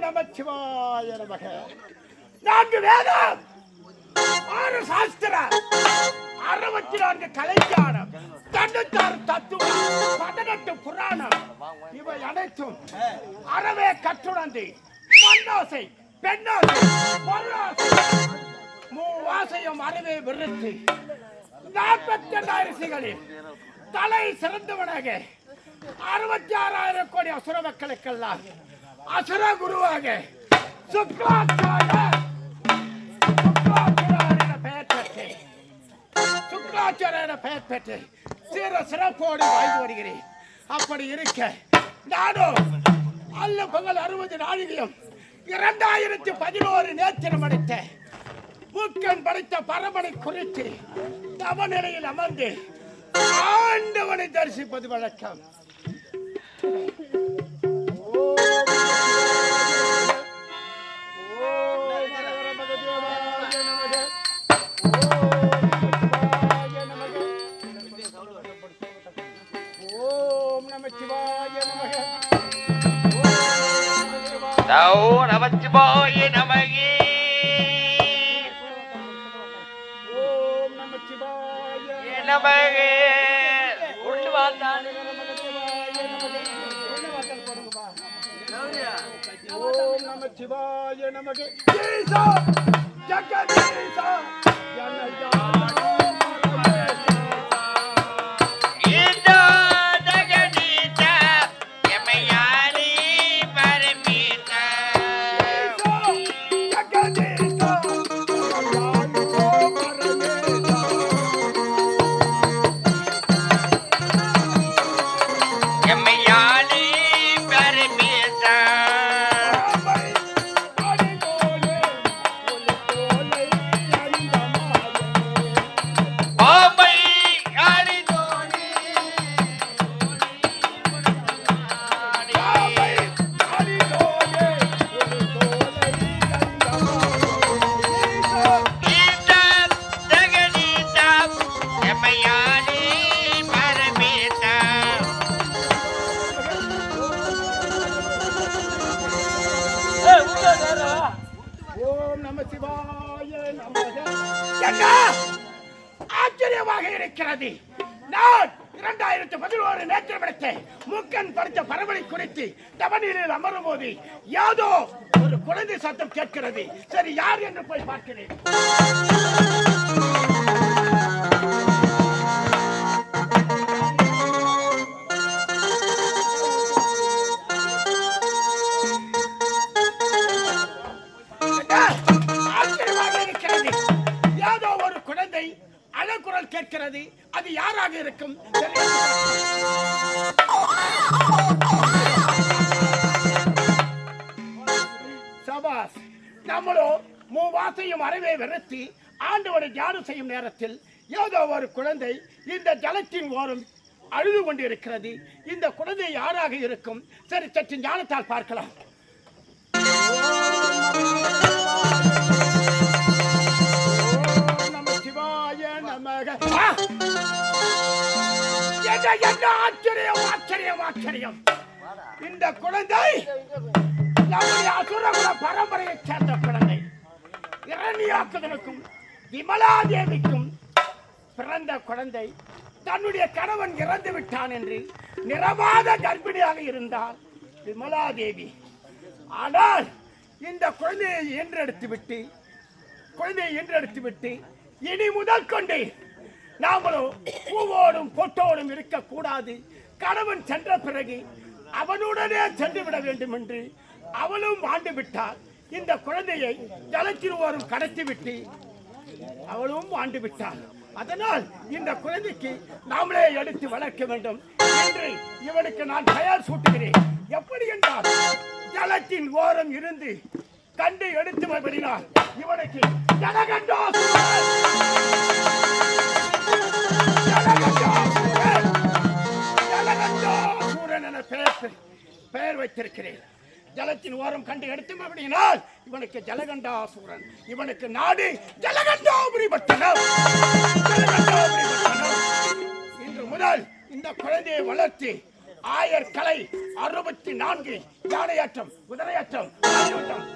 நமச்சிவாய நமக. நான்கு வேதம். ஆறு சாஸ்திரம் அறுபத்தி நான்கு கலைஞானம். தொண்ணூத்தாறு தத்துவம். பதினெட்டு புராணம். இவை அனைத்தும் அறவே கட்டுணர்ந்து மண்ணோசை பெண்ணோசை பொருளாசை மூவாசையும் அறவே விருத்து. நாற்பத்தி எண்ணாயிரசிகளில் தலை சிறந்தவனாக அறுபத்தி ஆறாயிரம் கோடி அசுர மக்களுக்கெல்லாம் அசுர குருவாக சுக்ராச்சாரிய சுக்ராச்சாரியர் என பெயர் பெற்று சுக்ராச்சாரியர் என பெயர் பெற்று சிற சிறப்போடு வாழ்ந்து வருகிறேன். அப்படி இருக்க நானும் அல்ல பகல் அறுபது நாழிகையும் இரண்டாயிரத்தி பதினோரு நேத்திரம் அடித்த மூக்கன் படைத்த பரமனை குறித்து தவநிலையில் அமர்ந்து ஆண்டவனை தரிசிப்பது வழக்கம். நமச்சிவாய நமக ஓம் நமச்சிவாய நமகே ஓம் நமச்சிவாய நமக ஈசா ஜகதீசா ஜனஜானோ ஓம் நம சிவாய என்ன? ஆச்சரியமாக இருக்கிறது. நான் இரண்டாயிரத்தி பதினோரு நேற்று விடத்தை முக்கன் படுத்த பரவலை குறித்து தவநீரில் அமரும் போது ஏதோ ஒரு குழந்தை சத்தம் கேட்கிறது. சரி யார் என்று போய் பார்க்கிறேன். கேட்கிறது? அது யாராக இருக்கும்? சபாஸ் நம்மளோ மூவாசையும் அறவே வெறுத்தி ஆண்டவனை தியானம் செய்யும் நேரத்தில் ஏதோ ஒரு குழந்தை இந்த ஜலத்தின் ஓரம் அழுது கொண்டிருக்கிறது. இந்த குழந்தை யாராக இருக்கும்? சரி சற்று ஞானத்தால் பார்க்கலாம். நமக என்ன என்ன ஆச்சரியம் ஆச்சரியம் ஆச்சரியம்? இந்த குழந்தை நம்முடைய அசுரகுல பரம்பரையைச் சேர்ந்த குழந்தை. இரணியாக்குதலுக்கும் விமலாதேவிக்கும் பிறந்த குழந்தை. தன்னுடைய கணவன் இறந்து விட்டான் என்று நிறவாத கர்ப்பிணியாக இருந்தால் விமலாதேவி. ஆனால் இந்த குழந்தையை என்றெடுத்து விட்டு குழந்தையை என்றெடுத்து விட்டு இனி முதல் கொண்டு நாமளும் பூவோடும் பொட்டோடும் இருக்கக்கூடாது. கணவன் சென்ற பிறகு அவனுடனே சென்று விட வேண்டும் என்று அவளும் ஆண்டு விட்டாள். இந்த குழந்தையை ஜலத்திருவோரும் கடத்திவிட்டு அவளும் ஆண்டு விட்டாள். அதனால் இந்த குழந்தைக்கு நாமளே எடுத்து வளர்க்க வேண்டும் என்று இவனுக்கு நான் தயார் சூட்டுகிறேன். எப்படி என்றால் ஜலத்தின் ஓரம் இருந்து கண்டு எடுத்து வருகிறார் இவனுக்கு ஜலகண்டோ ஜலகண்டோசூரன் என பெயர் பெயர் வைத்திருக்கிறேன். ஜலத்தின் ஓரம் கண்டு எடுத்து அப்படினால் இவனுக்கு ஜலகண்டாசூரன் இவனுக்கு நாடு ஜலகண்டாபுரி பட்டணம் ஜலகண்டாபுரி பட்டணம் இன்று முதல் இந்த குழந்தையை வளர்த்து ஆயர் கலை அறுபத்தி நான்கு யானையாற்றம் குதிரையாற்றம் ஆயுதம்,